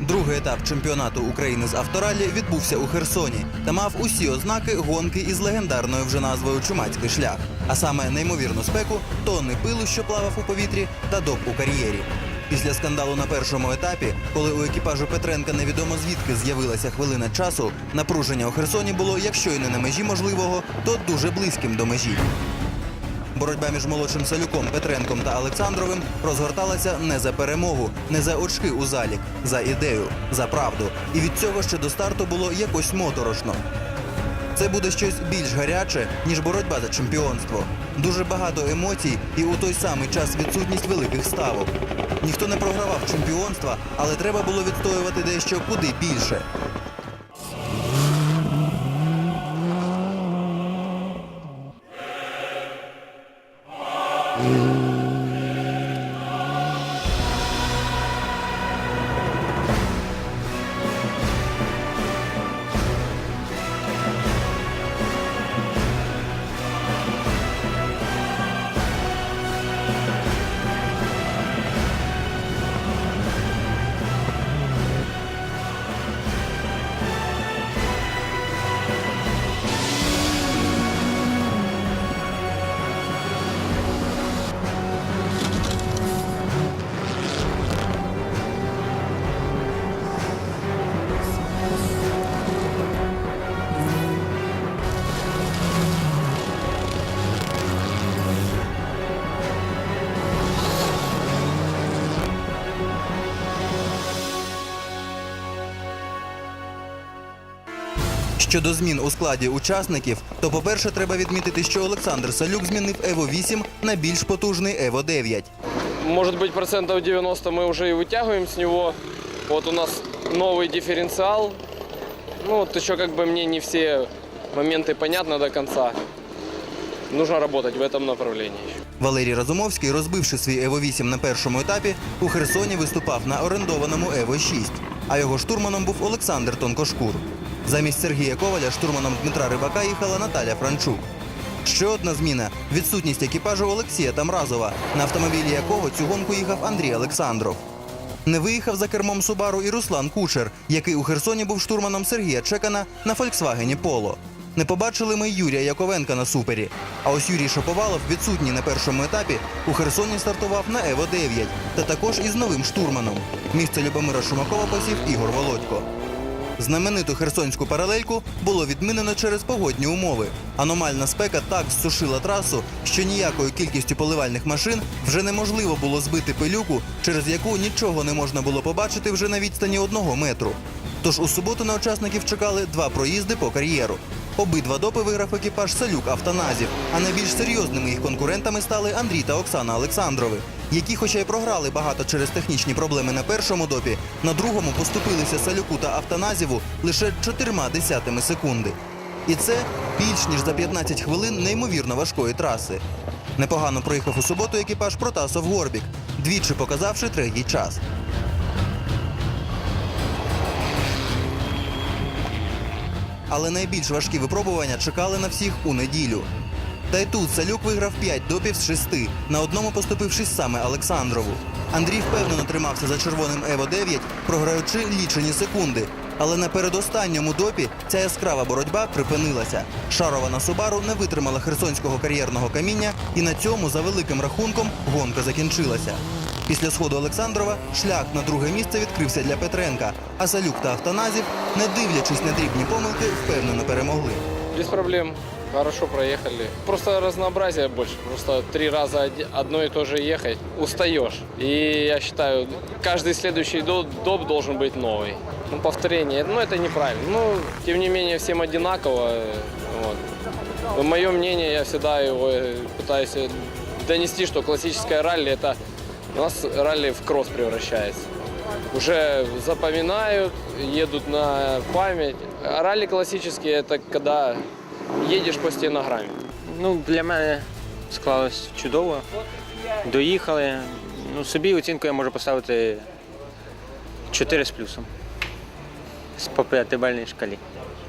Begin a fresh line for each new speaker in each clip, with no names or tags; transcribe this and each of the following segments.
Другий етап чемпіонату України з авторалі відбувся у Херсоні та мав усі ознаки гонки із легендарною вже назвою Чумацький шлях, а саме неймовірну спеку, тонни пилу, що плавав у повітрі, та доп у кар'єрі. Після скандалу на першому етапі, коли у екіпажу Петренка невідомо звідки з'явилася хвилина часу, напруження у Херсоні було, якщо й не на межі можливого, то дуже близьким до межі. Боротьба між молодшим Салюком, Петренком та Олександровим розгорталася не за перемогу, не за очки у залік, за ідею, за правду. І від цього ще до старту було якось моторошно. Це буде щось більш гаряче, ніж боротьба за чемпіонство. Дуже багато емоцій і у той самий час відсутність великих ставок. Ніхто не програвав чемпіонства, але треба було відстоювати дещо куди більше. Щодо змін у складі учасників, то по-перше, треба відмітити, що Олександр Салюк змінив Ево 8 на більш потужний Ево 9.
Может быть, процентов 90 мы уже и вытягиваем с него. Вот у нас новый дифференциал. Ну, вот еще как бы мне не все моменты понятны до конца. Нужно работать в этом направлении еще.
Валерій Разумовський, розбивши свій Ево 8 на першому етапі, у Херсоні виступав на орендованому Ево 6, а його штурманом був Олександр Тонкошкур. Замість Сергія Коваля штурманом Дмитра Рибака їхала Наталя Франчук. Ще одна зміна відсутність екіпажу Олексія Тамразова, на автомобілі якого цю гонку їхав Андрій Олександров. Не виїхав за кермом Субару і Руслан Кучер, який у Херсоні був штурманом Сергія Чекана на Фольксвагені Поло. Не побачили ми Юрія Яковенка на супері. А ось Юрій Шаповалов, відсутній на першому етапі, у Херсоні стартував на Ево 9 та також із новим штурманом. Місце Любомира Шумакова посів Ігор Володько. Знамениту херсонську паралельку було відмінено через погодні умови. Аномальна спека так зсушила трасу, що ніякою кількістю поливальних машин вже неможливо було збити пилюку, через яку нічого не можна було побачити вже на відстані одного метру. Тож у суботу на учасників чекали два проїзди по кар'єру. Обидва допи виграв екіпаж Салюк Автоназів, а найбільш серйозними їх конкурентами стали Андрій та Оксана Олександрови, які, хоча й програли багато через технічні проблеми на першому допі, на другому поступилися Салюку та Автоназіву лише чотирма десятими секунди. І це більш ніж за 15 хвилин неймовірно важкої траси. Непогано проїхав у суботу екіпаж Протасов Горбік, двічі показавши третій час. Але найбільш важкі випробування чекали на всіх у неділю. Та й тут Салюк виграв 5 допів з 6, на одному поступившись саме Олександрову. Андрій впевнено тримався за червоним Ево 9, програючи лічені секунди. Але на передостанньому допі ця яскрава боротьба припинилася. Шарова на Субару не витримала херсонського кар'єрного каміння, і на цьому, за великим рахунком, гонка закінчилася. Після сходу Олександрова шлях на друге місце відкрився для Петренка, а Салюк та Автоназів, не дивлячись на дрібні помилки, впевнено перемогли.
Без проблем. Хорошо проехали. Просто разнообразия больше. Просто три раза одно и то же ехать. Устаешь. И я считаю, каждый следующий до- доп должен быть новый. Ну, повторение, ну, это неправильно. Ну, тем не менее, всем одинаково. Вот. Мое мнение, я всегда его э, пытаюсь э, донести, что классическое ралли – это у нас ралли в кросс превращается. Уже запоминают, едут на память. А ралли классические – это когда едешь по стенограмме.
Ну, для мене склалось чудово. Доїхали. Ну, собі оцінку я можу поставити 4 з плюсом. З по п'ятибальній шкалі.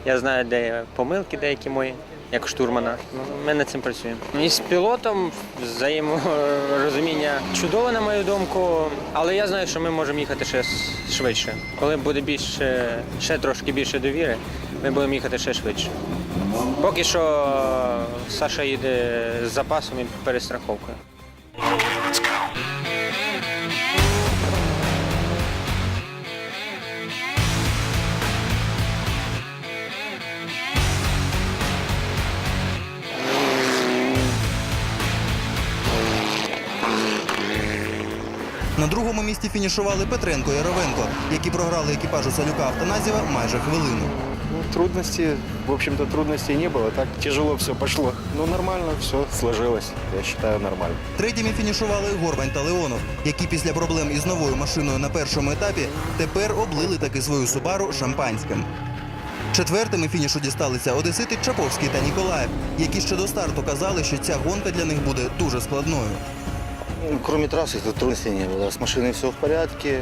Я знаю, де помилки деякі мої. як штурмана. Ну, Ми над цим працюємо. І з пілотом взаєморозуміння чудове, на мою думку, але я знаю, що ми можемо їхати ще швидше. Коли буде більше, ще трошки більше довіри, ми будемо їхати ще швидше. Поки що Саша їде з запасом і перестраховкою.
На другому місці фінішували Петренко і Яровенко, які програли екіпажу Салюка Автоназєва майже хвилину.
Ну, трудностей, в общем-то, трудностей не было. Так тяжело все пошло. Но нормально все сложилось. Я считаю, нормально.
Третіми фінішували Горбань та Леонов, які після проблем із новою машиною на першому етапі тепер облили таки свою Субару шампанським. Четвертими фінішу дісталися Одесити Чаповський та Ніколаєв, які ще до старту казали, що ця гонка для них буде дуже складною.
Ну, Кроме трассы, тут трудностей не было. С машиной все в порядке.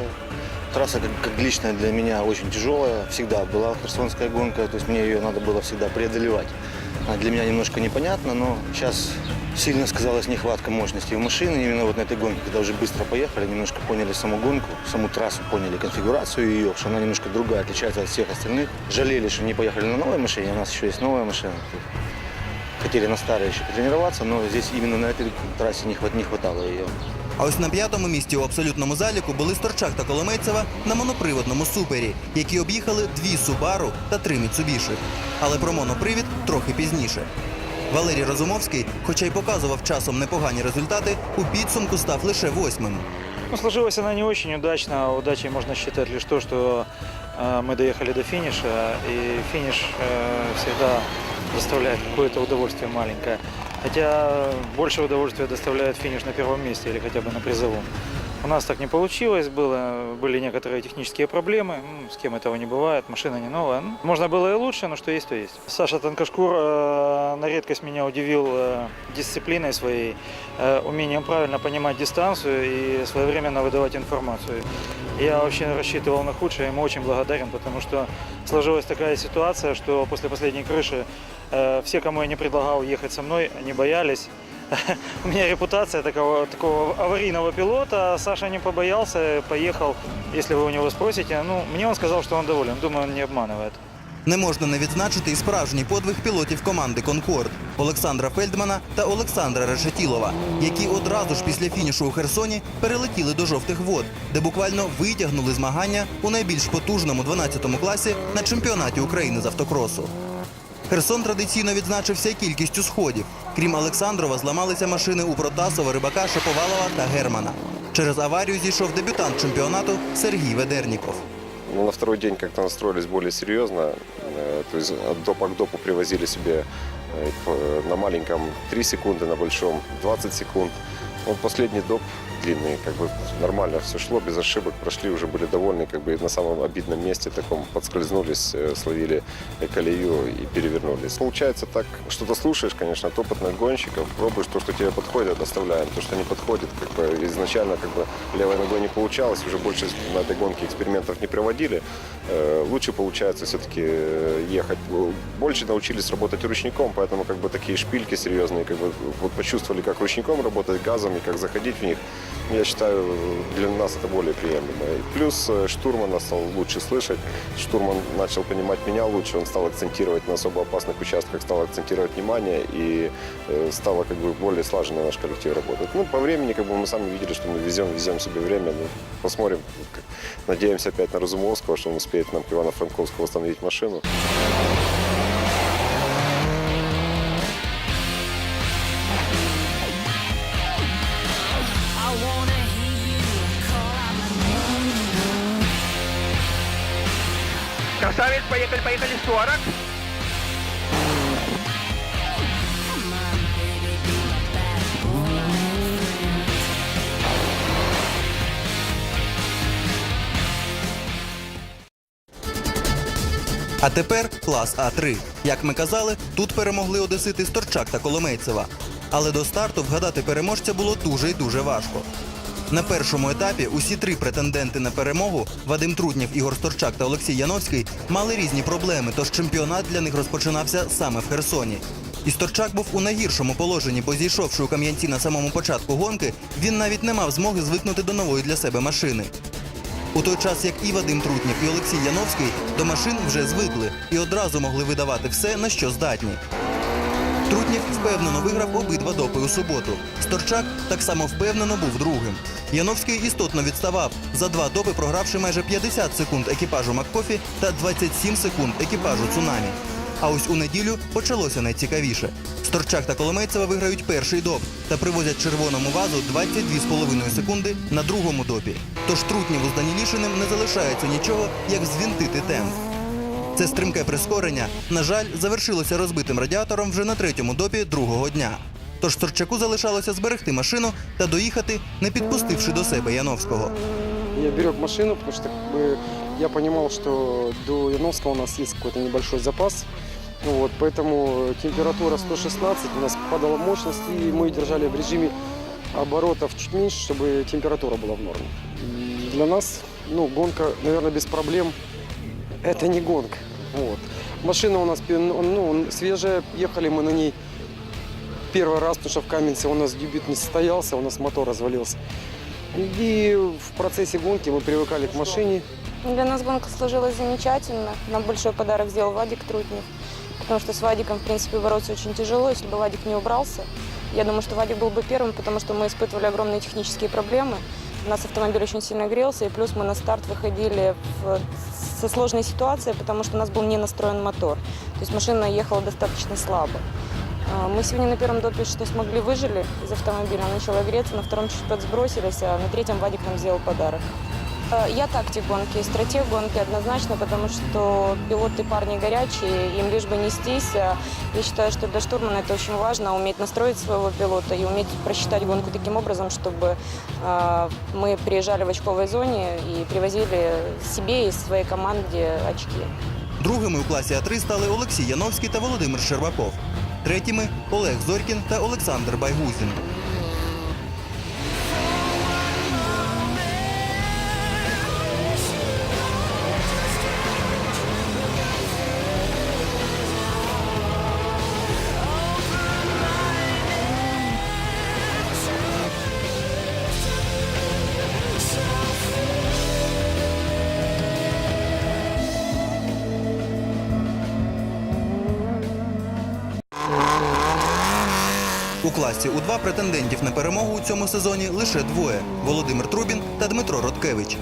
Трасса, как, как лично для меня, очень тяжелая. Всегда была херсонская гонка, то есть мне ее надо было всегда преодолевать. Она для меня немножко непонятна, но сейчас сильно сказалась нехватка мощности в машине. Именно вот на этой гонке, когда уже быстро поехали, немножко поняли саму гонку, саму трассу, поняли конфигурацию ее, что она немножко другая, отличается от всех остальных. Жалели, что не поехали на новой машине, у нас еще есть новая машина. Хотели на старой еще потренироваться, но здесь именно на этой трассе не хватало ее.
А ось на п'ятому місці у абсолютному заліку були Сторчак та Коломейцева на моноприводному супері, які об'їхали дві Субару та три Міцубіші. Але про монопривід трохи пізніше. Валерій Розумовський, хоча й показував часом непогані результати, у підсумку став лише восьмим.
Ну, сложилась она не очень удачно. Удачей можно считать лишь то, что э, мы доехали до финиша, и финиш э, всегда доставляет какое-то удовольствие маленькое. Хотя больше удовольствия доставляет финиш на первом месте или хотя бы на призовом. У нас так не получилось, было, были некоторые технические проблемы, с кем этого не бывает, машина не новая. Ну, можно было и лучше, но что есть, то есть. Саша Танкашкур э, на редкость меня удивил э, дисциплиной своей, э, умением правильно понимать дистанцию и своевременно выдавать информацию. Я вообще рассчитывал на худшее, ему очень благодарен, потому что сложилась такая ситуация, что после последней крыши все, кому я не предлагал ехать со мной, они боялись. У меня репутация такого, такого аварийного пилота. Саша не побоялся, поехал. Если вы у него спросите, ну, мне он сказал, что он доволен. Думаю, он не обманывает.
Не можна не відзначити і справжній подвиг пілотів команди Конкорд Олександра Фельдмана та Олександра Решетілова, які одразу ж після фінішу у Херсоні перелетіли до жовтих вод, де буквально витягнули змагання у найбільш потужному 12-му класі на чемпіонаті України з автокросу. Херсон традиційно відзначився кількістю сходів. Крім Олександрова, зламалися машини у Протасова, Рибака, Шаповалова та Германа. Через аварію зійшов дебютант чемпіонату Сергій Ведерніков.
Ну, на второй день как-то настроились более серьезно. Э, То есть от допа к допу привозили себе э, п- на маленьком 3 секунды, на большом 20 секунд. Вот последний доп длинный, как бы нормально все шло, без ошибок прошли, уже были довольны, как бы на самом обидном месте таком подскользнулись, э, словили э, колею и перевернулись. Получается так, что-то слушаешь, конечно, от опытных гонщиков, пробуешь то, что тебе подходит, оставляем, то, что не подходит, как бы изначально как бы левой ногой не получалось, уже больше на этой гонке экспериментов не проводили, Э, лучше получается все-таки ехать. Больше научились работать ручником, поэтому как бы такие шпильки серьезные, как бы вот почувствовали, как ручником работать, газом и как заходить в них. Я считаю, для нас это более приемлемо. И плюс э, штурмана стал лучше слышать. Штурман начал понимать меня лучше, он стал акцентировать на особо опасных участках, стал акцентировать внимание и э, стало как бы более слаженно наш коллектив работать. Ну, по времени как бы мы сами видели, что мы везем, везем себе время. Ну, посмотрим. Надеемся опять на Разумовского, что он успеет нам к Ивано-Франковску восстановить машину.
Поехали, поехали, 40.
Come on, baby, be my bad boy.
А тепер клас А3. Як ми казали, тут перемогли одесити Сторчак та Коломейцева. Але до старту вгадати переможця було дуже й дуже важко. На першому етапі усі три претенденти на перемогу Вадим Трутнєв, Ігор Сторчак та Олексій Яновський мали різні проблеми, тож чемпіонат для них розпочинався саме в Херсоні. Історчак був у найгіршому положенні, бо зійшовши у Кам'янці на самому початку гонки, він навіть не мав змоги звикнути до нової для себе машини. У той час, як і Вадим Трутнєв, і Олексій Яновський до машин вже звикли і одразу могли видавати все, на що здатні. Трутнєв впевнено виграв обидва допи у суботу. Сторчак так само впевнено був другим. Яновський істотно відставав, за два допи програвши майже 50 секунд екіпажу Маккофі та 27 секунд екіпажу Цунамі. А ось у неділю почалося найцікавіше. Сторчак та Коломейцева виграють перший доп та привозять червоному вазу 22,5 секунди на другому допі. Тож Трутнєву з Данілішиним не залишається нічого, як звінтити темп. Це стрімке прискорення, на жаль, завершилося розбитим радіатором вже на третьому допі другого дня. Тож Торчаку залишалося зберегти машину та доїхати, не підпустивши до себе Яновського.
Я берег машину, потому что как бы, я понимал, что до Яновского у нас есть какой-то небольшой запас. Ну Вот, поэтому температура 116, у нас падала мощность, и мы держали в режиме оборотов чуть меньше, чтобы температура была в норме. И для нас, ну, гонка, наверное, без проблем. Это не гонка. Вот. Машина у нас ну, свежая, ехали мы на ней первый раз, потому что в Каменце у нас дебют не состоялся, у нас мотор развалился. И в процессе гонки мы привыкали к машине.
Для нас гонка сложилась замечательно. Нам большой подарок сделал Вадик Трутнев. Потому что с Вадиком, в принципе, бороться очень тяжело, если бы Вадик не убрался. Я думаю, что Вадик был бы первым, потому что мы испытывали огромные технические проблемы. У нас автомобиль очень сильно грелся, и плюс мы на старт выходили в- со сложной ситуацией, потому что у нас был не настроен мотор. То есть машина ехала достаточно слабо. А, Мы сегодня на первом допе, что смогли, выжили из автомобиля. Она начала греться, на втором чуть подсбросились, а на третьем Вадик нам сделал подарок. Э, Я тактик гонки, стратег гонки однозначно, потому что пилоты парни горячие, им лишь бы нестись. А Я считаю, что для штурмана это очень важно, уметь настроить своего пилота и уметь просчитать гонку таким образом, чтобы э, мы приезжали в очковой зоне и привозили себе и своей команде очки.
Другими у класі А3 стали Олексій Яновський та Володимир Щербаков. Третіми Олег Зорькін та Олександр Байгузін. У класі У2 претендентів на перемогу у цьому сезоні лише двоє Володимир Трубін та Дмитро Роткевич.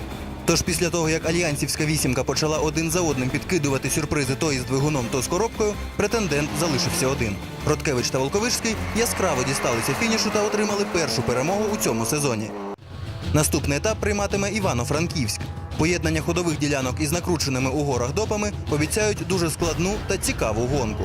Тож після того, як альянсівська вісімка почала один за одним підкидувати сюрпризи то із двигуном, то з коробкою, претендент залишився один. Роткевич та Волковишський яскраво дісталися фінішу та отримали першу перемогу у цьому сезоні. Наступний етап прийматиме Івано-Франківськ. Поєднання ходових ділянок із накрученими у горах допами обіцяють дуже складну та цікаву гонку.